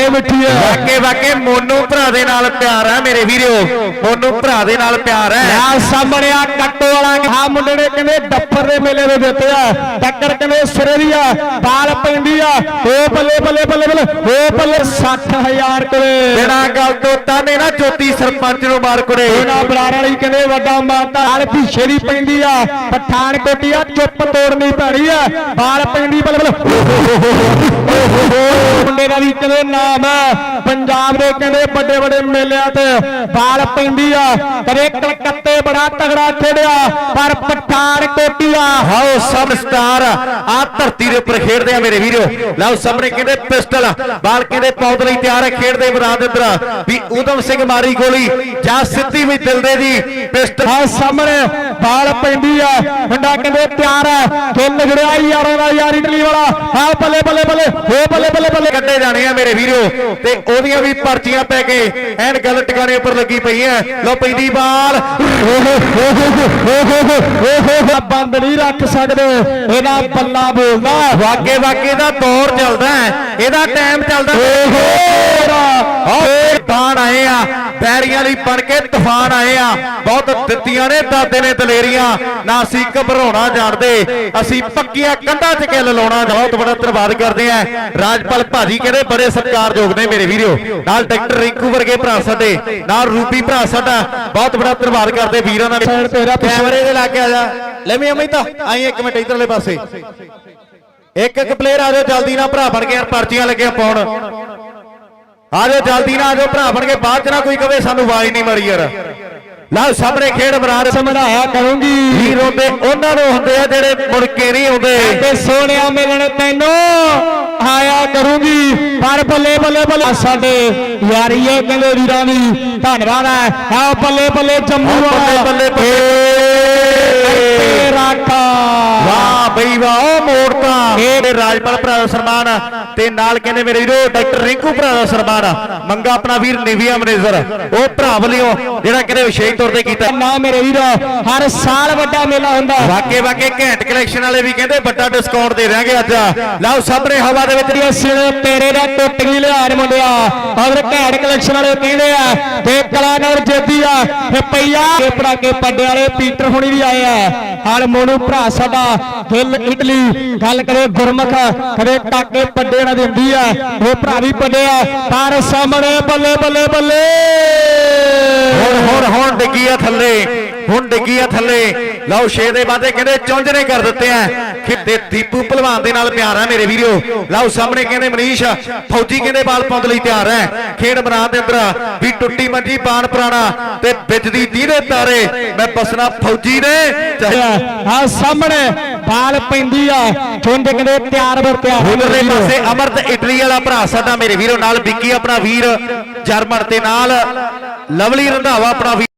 ਖੱਟੇ ਮਿੱਠੀ ਹੈ ਵਾਕੇ ਵਾਕੇ ਮੋਨੂ ਭਰਾ ਦੇ ਨਾਲ ਪਿਆਰ ਹੈ ਮੇਰੇ ਵੀਰੋ ਮੋਨੂ ਭਰਾ ਦੇ ਨਾਲ ਪਿਆਰ ਹੈ ਆ ਸਾਹਮਣੇ ਆ ਕੱਟੋ ਵਾਲਾ ਆ ਮੁੰਡੇ ਨੇ ਕਹਿੰਦੇ ਡੱਪਰ ਦੇ ਮੇਲੇ ਦੇ ਦਿੱਤੇ ਆ। ਟੱਕਰ ਕਹਿੰਦੇ ਸਿਰੇ ਦੀ ਆ ਬਾਲ ਪੈਂਦੀ ਆ। ਓ ਬੱਲੇ ਬੱਲੇ ਬੱਲੇ ਬੱਲੇ ਓ ਬੱਲੇ 60000 ਕੋਲੇ ਬਿਨਾਂ ਗੱਲ ਤੋਂ ਤਾਨੇ ਨਾ ਜੋਤੀ ਸਰਪੰਚ ਨੂੰ ਮਾਰ ਕੁੜੇ। ਉਹਨਾਂ ਬਲਾਰ ਵਾਲੀ ਕਹਿੰਦੇ ਵੱਡਾ ਮਾਤਾ ਹਾਲ ਪਿੱਛੇ ਦੀ ਪੈਂਦੀ ਆ। ਪਠਾਨਕੋਟੀ ਆ ਚੁੱਪ ਤੋੜਨੀ ਪੈਣੀ ਆ। ਬਾਲ ਪੈਂਦੀ ਬੱਲੇ ਬੱਲੇ। ਮੁੰਡੇ ਦਾ ਵੀ ਕਹਿੰਦੇ ਨਾਮ ਹੈ। ਪੰਜਾਬ ਦੇ ਕਹਿੰਦੇ ਵੱਡੇ ਵੱਡੇ ਮੇਲਿਆਂ ਤੇ ਬਾਲ ਪੈਂਦੀ ਆ। ਕਦੇ ਕਲਕੱਤੇ ਬੜਾ ਤਗੜਾ ਖੇਡਿਆ, ਪਰ ਪਠਾਨਕੋਟੀ ਆ ਹਾਓ ਸਭ ਸਟਾਰ। ਆ ਧਰਤੀ ਦੇ ਉੱਪਰ ਖੇਡਦੇ ਆ ਮੇਰੇ ਵੀਰੋ। ਲਓ ਸਾਹਮਣੇ ਕਹਿੰਦੇ ਪਿਸਟਲ ਬਾਲ ਕਹਿੰਦੇ ਪੌਦ ਲਈ ਤਿਆਰ ਹੈ ਖੇਡਦੇ ਮੈਦਾਨ ਦੇ ਅੰਦਰ। ਵੀ ਊਧਮ ਸਿੰਘ ਮਾਰੀ ਗੋਲੀ। ਜਾਂ ਸਿੱਧੀ ਵੀ ਦਿਲਦੇ ਦੀ ਪਿਸਟਲ। ਆ ਸਾਹਮਣੇ ਬਾਲ ਪੈਂਦੀ ਆ। ਮੁੰਡਾ ਕਹਿੰਦੇ ਤਿਆਰ ਹੈ ਖੇਲ ਗੜਿਆ ਯਾਰਾਂ ਦਾ ਯਾਰ ਇਟਲੀ ਵਾਲਾ। ਆ ਬੱਲੇ ਬੱਲੇ ਬੱਲੇ। ਹੋ ਬੱਲੇ ਬੱਲੇ ਬੱਲੇ। ਕੱਢੇ ਜਾਣੇ ਆ ਮੇਰੇ ਵੀਰੋ। ਤੇ ਉਹਦੀਆਂ ਵੀ ਪਰਚੀਆਂ ਪੈ ਕੇ ਐਨ ਗੱਲ ਟਿਕਾਣੇ ਉੱਪਰ ਲੱਗੀ ਪਈ ਲਓ ਪੈਂਦੀ ਬਾਲ। ਓਹੋ ਬੰਦ ਨਹੀਂ ਰੱਖ ਸਕਦੇ। ਇਹਦਾ ਬੱਲਾ ਬੋਲਦਾ। ਵਾਕੇ ਵਾਕੇ ਦਾ ਦੌਰ ਚੱਲਦਾ ਇਹਦਾ ਟਾਈਮ ਚੱਲਦਾ ਤੂਫਾਨ ਆਏ ਆ। ਬੈਰੀਆਂ ਲਈ ਬਣ ਕੇ ਤੂਫਾਨ ਆਏ ਆ। ਬਹੁਤ ਦਿੱਤੀਆਂ ਨੇ ਦਾਦੇ ਨੇ ਦਲੇਰੀਆਂ। ਨਾ ਅਸੀਂ ਘਬਰਾਉਣਾ ਜਾਣਦੇ ਅਸੀਂ ਪੱਕੀਆਂ ਕੰਧਾਂ 'ਚ ਕਿੱਲ ਲਾਉਣਾ। ਬਹੁਤ ਬੜਾ ਧੰਨਵਾਦ ਕਰਦੇ ਆ। ਰਾਜਪਾਲ ਭਾਜੀ ਕਹਿੰਦੇ ਬੜੇ ਸਤਿਕਾਰਯੋਗ ਨੇ ਮੇਰੇ ਵੀਰੋ। ਨਾਲ ਡਾਕਟਰ ਰਿੰਕੂ ਵਰਗੇ ਭਰਾ ਸਾਡੇ ਨਾਲ ਰੂਪੀ ਭਰਾ ਸਾਡਾ। ਬਹੁਤ ਬੜਾ ਧੰਨਵਾਦ ਕਰਦੇ ਵੀਰਾਂ ਦਾ। ਕੈਮਰੇ ਦੇ ਲਾਗੇ ਆ ਜਾ। ਲੈ ਮੈਂ ਅਮਿਤਾ ਆਈ ਇੱਕ ਮਿੰਟ ਇਧਰਲੇ ਪਾਸੇ। ਇੱਕ ਇੱਕ ਪਲੇਅਰ ਆ ਜਾਓ ਜਲਦੀ ਨਾਲ ਭਰਾ ਬਣ ਕੇ ਯਾਰ ਪਰਚੀਆਂ ਲੱਗੀਆਂ ਪਾਉਣ। ਆ ਜਾਓ ਜਲਦੀ ਨਾਲ ਆ ਜਾਓ ਭਰਾ ਬਣ ਕੇ ਬਾਅਦ ਚ ਨਾ ਕੋਈ ਕਵੇ ਸਾਨੂੰ ਆਵਾਜ਼ ਨਹੀਂ ਮਾਰੀ ਯਾਰ। ਲਓ ਸਾਹਮਣੇ ਖੇਡ ਬਰਾਰ ਸਮਝਾਇਆ ਕਰੂੰਗੀ। ਹੀਰੋ ਤੇ ਉਹਨਾਂ ਨੂੰ ਹੁੰਦੇ ਆ ਜਿਹੜੇ ਮੁੜ ਕੇ ਨਹੀਂ ਆਉਂਦੇ। ਤੇ ਸੋਹਣਿਆ ਮਿਲਣ ਤੈਨੂੰ ਆਇਆ ਕਰੂੰਗੀ। ਪਰ ਬੱਲੇ ਬੱਲੇ ਬੱਲੇ। ਸਾਡੇ ਯਾਰੀਏ ਕਹਿੰਦੇ ਵੀਰਾਂ ਦੀ। ਧੰਨਵਾਦ ਹੈ। ਆ ਬੱਲੇ ਬੱਲੇ ਜੰਮੂ ਵਾਲਾ ਬੱਲੇ ਬੱਲੇ ਇਹ ਰਾਜਪਾਲ ਭਰਾ ਦਾ ਸਨਮਾਨ ਤੇ ਨਾਲ ਕਹਿੰਦੇ ਮੇਰੇ ਵੀਰੋ ਡਾਕਟਰ ਰਿੰਕੂ ਭਰਾ ਦਾ ਸਨਮਾਨ ਮੰਗਾ ਆਪਣਾ ਵੀਰ ਨਿਵੀਆ ਮੈਨੇਜਰ। ਉਹ ਭਰਾ ਵੱਲੋਂ ਜਿਹੜਾ ਕਹਿੰਦੇ ਵਿਸ਼ੇਸ਼ ਤੌਰ ਤੇ ਕੀਤਾ। ਨਾ ਮੇਰੇ ਵੀਰ ਹਰ ਸਾਲ ਵੱਡਾ ਮੇਲਾ ਹੁੰਦਾ। ਵਾਕੇ ਵਾਕੇ ਘੈਂਟ ਕਲੈਕਸ਼ਨ ਵਾਲੇ ਵੀ ਕਹਿੰਦੇ ਵੱਡਾ ਡਿਸਕਾਊਂਟ ਦੇ ਦਿਆਂਗੇ ਅੱਜ। ਲਓ ਸਾਹਮਣੇ ਹਵਾ ਦੇ ਵਿੱਚ ਤੇਰੀ ਸਿਰ ਤੇਰੇ ਦਾ ਟੁੱਟ ਗਈ ਲਿਹਾਰ ਮੁੰਡਿਆ ਅਗਰ ਘੈਂਟ ਕਲੈਕਸ਼ਨ ਵਾਲੇ ਕਹਿੰਦੇ ਆ ਤੇ ਕਲਾਨੌਰ ਜੇਦੀ ਆ ਰੁਪਈਆ ਕੇ ਪੜਾਕੇ ਪੱਡੇ ਵਾਲੇ ਪੀਟਰ ਹੁਣੀ ਵੀ ਆਏ ਆ। ਹਰ ਮੋਨੂ ਭਰਾ ਸਾਡਾ ਦਿਲ ਇਟਲੀ, ਗੱਲ ਕਰੇ ਗੁਰਮੁਖ ਕਦੇ ਟਾਕੇ ਪੱਡੇ ਨਾਲ ਦਿੰਦੀ ਆ, ਉਹ ਭਰਾ ਵੀ ਪੱਡੇ ਆ ਪਰ ਸਾਹਮਣੇ ਬੱਲੇ ਬੱਲੇ ਬੱਲੇ। ਹੁਣ ਹੁਣ ਹੁਣ ਡਿੱਗੀ ਆ ਥੱਲੇ। ਹੁਣ ਡਿੱਗੀ ਆ ਥੱਲੇ। ਲਓ ਛੇ ਦੇ ਬਾਅਦੇ ਕਹਿੰਦੇ ਚੁੰਝਣੇ ਕਰ ਦਿੱਤੇ ਆ। ਖਿੱਤੇ ਦੀਪੂ ਭਲਵਾਨ ਦੇ ਨਾਲ ਪਿਆਰ ਹੈ ਮੇਰੇ ਵੀਰੋ। ਲਓ ਸਾਹਮਣੇ ਕਹਿੰਦੇ ਮਨੀਸ਼ ਫੌਜੀ ਕਹਿੰਦੇ ਬਾਲ ਪਾਉਣ ਲਈ ਤਿਆਰ ਹੈ ਖੇਡ ਮੈਦਾਨ ਦੇ ਅੰਦਰ ਵੀ ਟੁੱਟੀ ਮੰਜੀ ਬਾਣ ਪੁਰਾਣਾ ਤੇ ਵਿੱਚ ਦੀ ਦੀਦੇ ਤਾਰੇ। ਮੈਂ ਬਸਣਾ ਫੌਜੀ ਨੇ। ਆ ਸਾਹਮਣੇ ਬਾਲ ਪੈਂਦੀ ਆ। ਚੁੰਝ ਕਹਿੰਦੇ ਤਿਆਰ ਬਰ ਤਿਆਰ ਉਧਰਲੇ ਪਾਸੇ ਅਮਰਤ ਇਟਲੀ ਵਾਲਾ ਭਰਾ ਸਾਡਾ ਮੇਰੇ ਵੀਰੋ ਨਾਲ ਵਿੱਕੀ ਆਪਣਾ ਵੀਰ ਜਰਮਨ ਤੇ ਨਾਲ ਲਵਲੀ ਰੰਧਾਵਾ ਆਪਣਾ ਵੀਰ।